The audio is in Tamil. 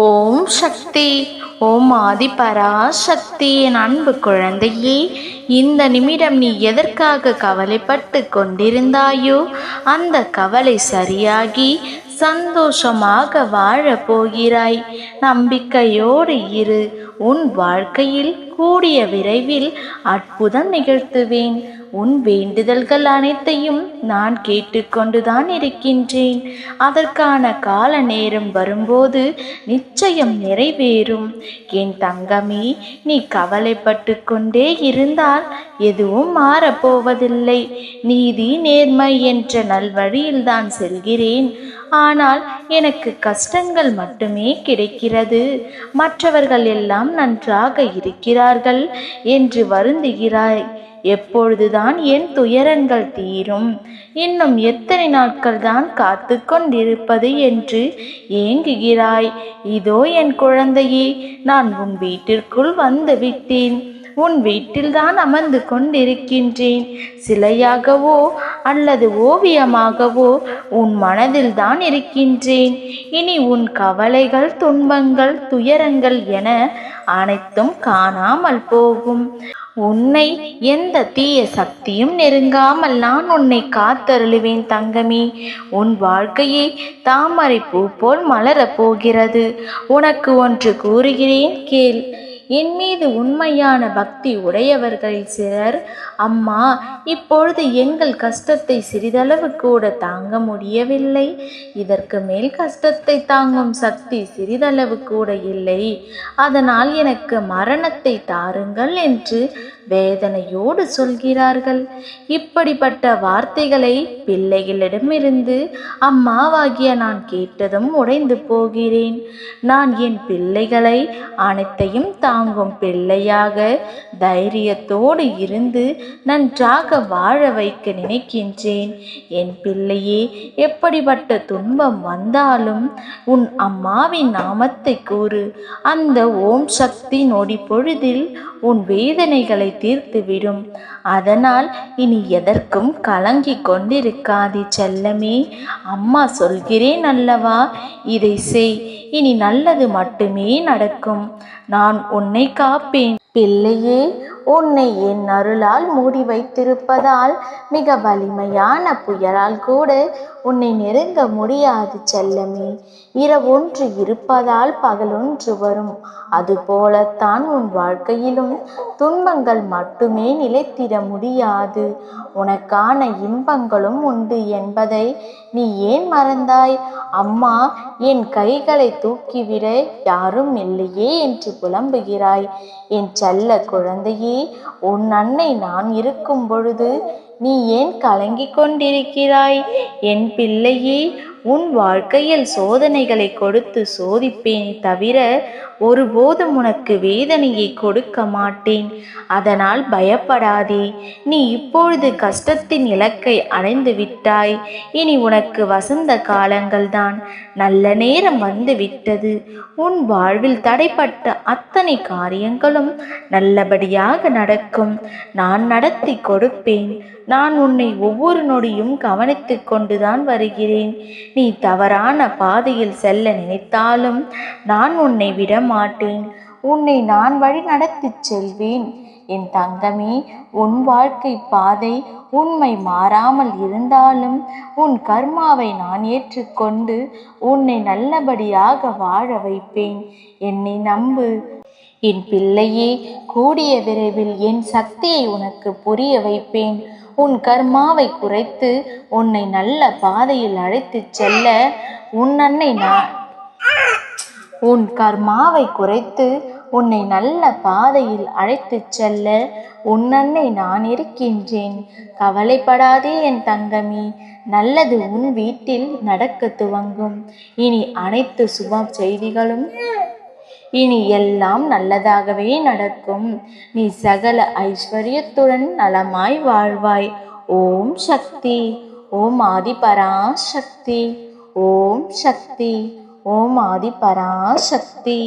ஓம் சக்தி ஓம் ஆதிபராசக்தி என் அன்பு குழந்தையே இந்த நிமிடம் நீ எதற்காக கவலைப்பட்டு கொண்டிருந்தாயோ அந்த கவலை சரியாகி சந்தோஷமாக வாழப் போகிறாய். நம்பிக்கையோடு இரு உன் வாழ்க்கையில் கூடிய விரைவில் அற்புதம் நிகழ்த்துவேன். உன் வேண்டுதல்கள் அனைத்தையும் நான் கேட்டுக்கொண்டுதான் இருக்கின்றேன். அதற்கான கால நேரம் வரும்போது நிச்சயம் நிறைவேறும். என் தங்கமே நீ கவலைப்பட்டு கொண்டே இருந்தால் எதுவும் மாறப்போவதில்லை. நீதி நேர்மை என்ற நல்வழியில்தான் செல்கிறேன். ஆனால் எனக்கு கஷ்டங்கள் மட்டுமே கிடைக்கிறது. மற்றவர்கள் எல்லாம் நன்றாக இருக்கிறார்கள் என்று வருந்துகிறாய். எப்பொழுதுதான் என் துயரங்கள் தீரும். இன்னும் எத்தனை நாட்கள் தான் காத்து கொண்டிருப்பது என்று ஏங்குகிறாய். இதோ என் குழந்தையே நான் உன் வீட்டிற்குள் வந்துவிட்டேன் உன் வீட்டில்தான் அமர்ந்து கொண்டிருக்கின்றேன். சிலையாகவோ அல்லது ஓவியமாகவோ உன் மனதில் தான் இருக்கின்றேன். இனி உன் கவலைகள் துன்பங்கள் துயரங்கள் என அனைத்தும் காணாமல் போகும். உன்னை எந்த தீய சக்தியும் நெருங்காமல் நான் உன்னை காத்தருளுவேன் தங்கமே. உன் வாழ்க்கையை தாமரை பூ போல் மலரப் போகிறது. உனக்கு ஒன்று கூறுகிறேன் கேள். என் மீது உண்மையான பக்தி உடையவர்களில் சிலர் அம்மா இப்பொழுது எங்கள் கஷ்டத்தை சிறிதளவு கூட தாங்க முடியவில்லை. இதற்கு மேல் கஷ்டத்தை தாங்கும் சக்தி சிறிதளவு கூட இல்லை. அதனால் எனக்கு மரணத்தை தாருங்கள் என்று வேதனையோடு சொல்கிறார்கள். இப்படிப்பட்ட வார்த்தைகளை பிள்ளைகளிடமிருந்து அம்மாவாகிய நான் கேட்டதும் உடைந்து போகிறேன். நான் என் பிள்ளைகளை அனைத்தையும் தாங்கும் பிள்ளையாக தைரியத்தோடு இருந்து நன்றாக வாழ வைக்க நினைக்கின்றேன். என் பிள்ளையே எப்படிப்பட்ட துன்பம் வந்தாலும் உன் அம்மாவின் நாமத்தை கூறு. அந்த ஓம் சக்தி நொடி பொழுதில் உன் வேதனைகளை தீர்த்துவிடும். அதனால் இனி எதற்கும் கலங்கிக் கொண்டிருக்காதே செல்லமே. அம்மா சொல்கிறேன் அல்லவா? இதை செய். இனி நல்லது மட்டுமே நடக்கும். நான் உன்னை காப்பேன். பிள்ளையே உன்னை என் அருளால் மூடி வைத்திருப்பதால் மிக வலிமையான புயலால் கூட உன்னை நெருங்க முடியாது செல்லமே. இரவொன்று இருப்பதால் பகலொன்று வரும். அதுபோலத்தான் உன் வாழ்க்கையிலும் துன்பங்கள் மட்டுமே நிலைத்திட முடியாது. உனக்கான இன்பங்களும் உண்டு என்பதை நீ ஏன் மறந்தாய்? அம்மா என் கைகளை தூக்கிவிட யாரும் இல்லையே என்று புலம்புகிறாய். என் செல்ல குழந்தையே உன் அன்னை நான் இருக்கும் பொழுது நீ ஏன் கலங்கிக் கொண்டிருக்கிறாய்? என் பிள்ளையே உன் வாழ்க்கையில் சோதனைகளை கொடுத்து சோதிப்பேனே தவிர ஒருபோதும் உனக்கு வேதனையை கொடுக்க மாட்டேன். அதனால் பயப்படாதே. நீ இப்பொழுது கஷ்டத்தின் இலக்கை அடைந்து விட்டாய். இனி உனக்கு வசந்த காலங்கள்தான். நல்ல நேரம் வந்து விட்டது. உன் வாழ்வில் தடைப்பட்ட அத்தனை காரியங்களும் நல்லபடியாக நடக்கும். நான் நடத்தி கொடுப்பேன். நான் உன்னை ஒவ்வொரு நொடியும் கவனித்து கொண்டுதான் வருகிறேன். நீ தவறான பாதையில் செல்ல நினைத்தாலும் நான் உன்னை விட மாட்டேன். உன்னை நான் வழி நடத்திச் செல்வேன். என் தங்கமே உன் வாழ்க்கை பாதை உண்மை மாறாமல் இருந்தாலும் உன் கர்மாவை நான் ஏற்றுக்கொண்டு உன்னை நல்லபடியாக வாழ வைப்பேன். என்னை நம்பு. என் பிள்ளையே கூடிய விரைவில் என் சக்தியை உனக்கு புரிய வைப்பேன். உன் கர்மாவை குறைத்து உன்னை நல்ல பாதையில் அழைத்துச் செல்ல உன் அன்னை நான் உன் கர்மாவை குறைத்து உன்னை நல்ல பாதையில் அழைத்துச் செல்ல உன் அன்னை நான் இருக்கின்றேன். கவலைப்படாதே என் தங்கமி நல்லது உன் வீட்டில் நடக்க துவங்கும். இனி அனைத்து சுப செய்திகளும் இனி எல்லாம் நல்லதாகவே நடக்கும். நீ சகல ஐஸ்வர்யத்துடன் நலமாய் வாழ்வாய். ஓம் சக்தி. ஓம் ஆதி பராசக்தி ஓம் சக்தி. ஓம் ஆதி பராசக்தி